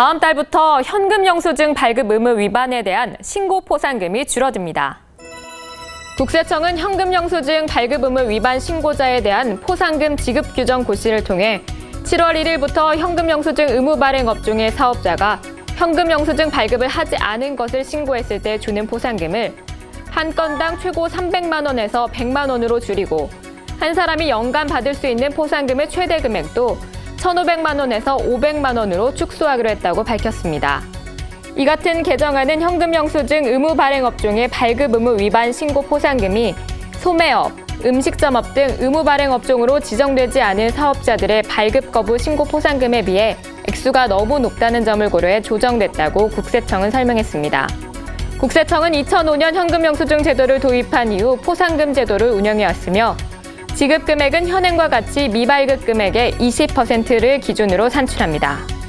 다음 달부터 현금 영수증 발급 의무 위반에 대한 신고 포상금이 줄어듭니다. 국세청은 현금 영수증 발급 의무 위반 신고자에 대한 포상금 지급 규정 고시를 통해 7월 1일부터 현금 영수증 의무 발행 업종의 사업자가 현금 영수증 발급을 하지 않은 것을 신고했을 때 주는 포상금을 한 건당 최고 300만 원에서 100만 원으로 줄이고 한 사람이 연간 받을 수 있는 포상금의 최대 금액도 1,500만 원에서 500만 원으로 축소하기로 했다고 밝혔습니다. 이 같은 개정안은 현금 영수증 의무 발행 업종의 발급 의무 위반 신고 포상금이 소매업, 음식점업 등 의무 발행 업종으로 지정되지 않은 사업자들의 발급 거부 신고 포상금에 비해 액수가 너무 높다는 점을 고려해 조정됐다고 국세청은 설명했습니다. 국세청은 2005년 현금 영수증 제도를 도입한 이후 포상금 제도를 운영해 왔으며 지급 금액은 현행과 같이 미발급 금액의 20%를 기준으로 산출합니다.